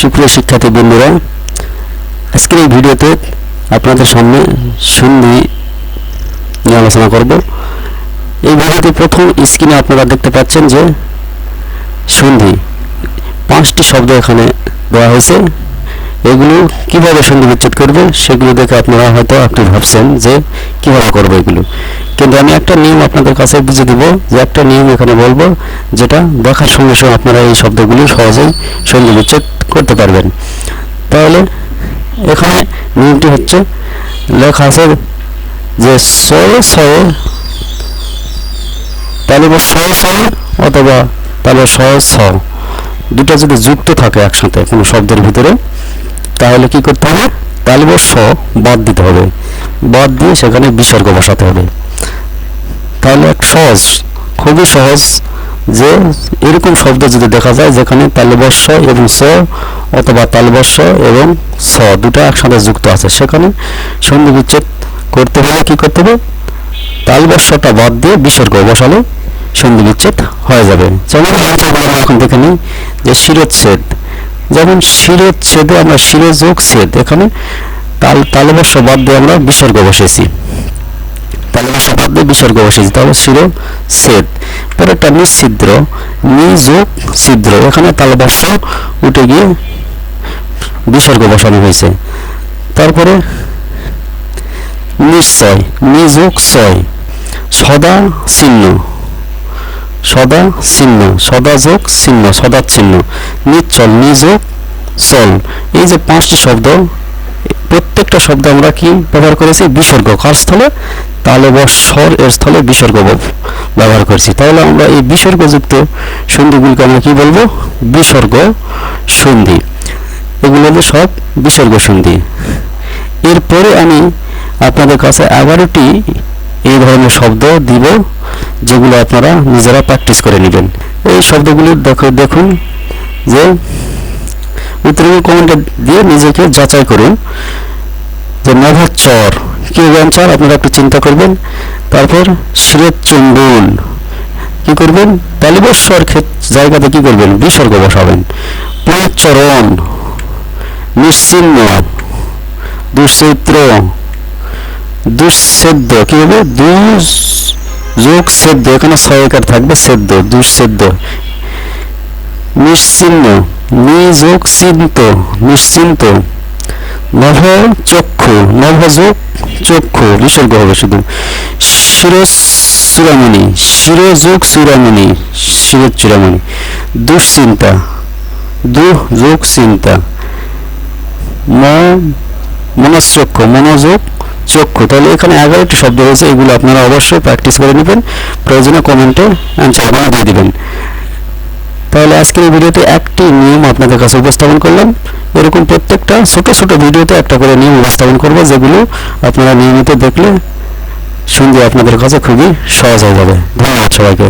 সুপ্রিয় শিক্ষার্থী বন্ধুরা, আজকের এই ভিডিওতে আপনাদের সামনে সন্ধি নিয়ে আলোচনা করব। এই ভিডিওতে প্রথম স্ক্রিনে আপনারা দেখতে পাচ্ছেন যে সন্ধি, পাঁচটি শব্দ এখানে দেওয়া হয়েছে। এগুলো কীভাবে সন্ধি বিচ্ছেদ করবে সেগুলো দেখে আপনারা হয়তো আপনি ভাবছেন যে কীভাবে করব এগুলো। কিন্তু আমি একটা নিয়ম আপনাদের কাছে বুঝে দিব, যে একটা নিয়ম এখানে বলব, যেটা দেখার সঙ্গে সঙ্গে আপনারা এই শব্দগুলো সহজেই সন্ধি বিচ্ছেদ করতে পারবেন। তাহলে এখানে নিয়মটি হচ্ছে, লেখা আছে যে শয়ে তাহলে বা শ অথবা তাহলে শ ছ দুটো যদি যুক্ত থাকে একসাথে কোনো শব্দের ভিতরে তাহলে কি করতে হবে? তালব স, বাদ দিতে হবে। বাদ দিয়ে সেখানে বিসর্গ বসাতে হবে। তাহলে এক সহজ, খুবই সহজ যে এরকম শব্দ যদি দেখা যায় যেখানে তালবস্য এবং স অথবা তালবস্য এবং স দুটো একসাথে যুক্ত আছে, সেখানে সন্ধি বিচ্ছেদ করতে হলে কি করতে হবে? তালবস্যটা বাদ দিয়ে বিসর্গ বসালে সন্ধি বিচ্ছেদ হয়ে যাবে। যেমন এখন দেখে নিই যে শিরোচ্ছেদ যেমন শিরোচ্ছেদে আমরা শিরোযোগ ছেদ এখানে, তাল তালবস্য বাদ দিয়ে আমরা বিসর্গ বসেছি। তালবস্য বাদ দিয়ে বিসর্গ বসেছি, তাহলে শিরো, ছেদ। পরে একটা নিঃছিদ্র, নিযোগ ছিদ্র, এখানে তালবস্য উঠে গিয়ে বিসর্গ বসানো হয়েছে। তারপরে নিশ্চয়, নিযোগ ছয়, সদা চিহ্ন সদা চিহ্ন সদা যোগ চিহ্ন সদা চিহ্ন নিশ্চল নিযোগ চল। এই যে পাঁচটি শব্দ, প্রত্যেকটা শব্দ আমরা কি ব্যবহার করেছি? বিসর্গ। কার স্থলে? তালে স্বর এর স্থলে বিসর্গ ব্যবহার করছি। তাহলে আমরা এই বিসর্গযুক্ত সন্ধিগুলিকে আমরা কি বলব? বিসর্গ সন্ধি। এগুলো হলো সব বিসর্গ সন্ধি। এরপরে আমি আপনাদের কাছে এগারোটি এই ধরনের শব্দ দিব, যেগুলো আপনারা নিজেরা প্র্যাকটিস করে নেবেন। এই শব্দগুলি দেখো দেখুন। যে উত্তরীয় কমেন্টে দিয়ে নিজেকে যাচাই করুন যে চর, কি অঞ্চল আপনারা একটু চিন্তা করবেন। তারপর শিরের চুম্বন, কি করবেন? তালিবস্বর জায়গাতে কি করবেন? বিসর্গ বসাবেন। পুনশ্চরণ নিশ্চিহ্ন দুশ্চিত্র দুঃসেদ্ধ কি হবে? দুস যোগ সেদ্ধ এখানে সহায়কার থাকবে সেদ্ধ দুঃসেদ্য। নিশ্চিহ্ন নিযোগ চিন্ত নিশ্চিন্ত। নভ চক্ষু নভযোগ চক্ষু বিসর্গ হবে শুধু। শিরস চূড়ামণি শিরযোগ চূড়ামণি শিরোজ চূড়ামণি দুশ্চিন্তা দুঃ যোগ চিন্তা। ম, মনশ্চক্ষু, মনোযোগ চক্ষু। তাহলে এখানে এগারোটি শব্দ রয়েছে, এগুলো আপনারা অবশ্যই প্র্যাকটিস করে নেবেন। প্রয়োজনে কমেন্টে অ্যান্সারগুলো দিয়ে দিবেন। তাহলে আজকের এই ভিডিওতে একটি নিয়ম আপনাদের কাছে উপস্থাপন করলাম। এরকম প্রত্যেকটা ছোট ছোট ভিডিওতে একটা করে নিয়ম উপস্থাপন করব, যেগুলো আপনারা নিয়মিত দেখলে শুনতে আপনাদের কাছে খুবই সহজ হয়ে যাবে। ধন্যবাদ সবাইকে।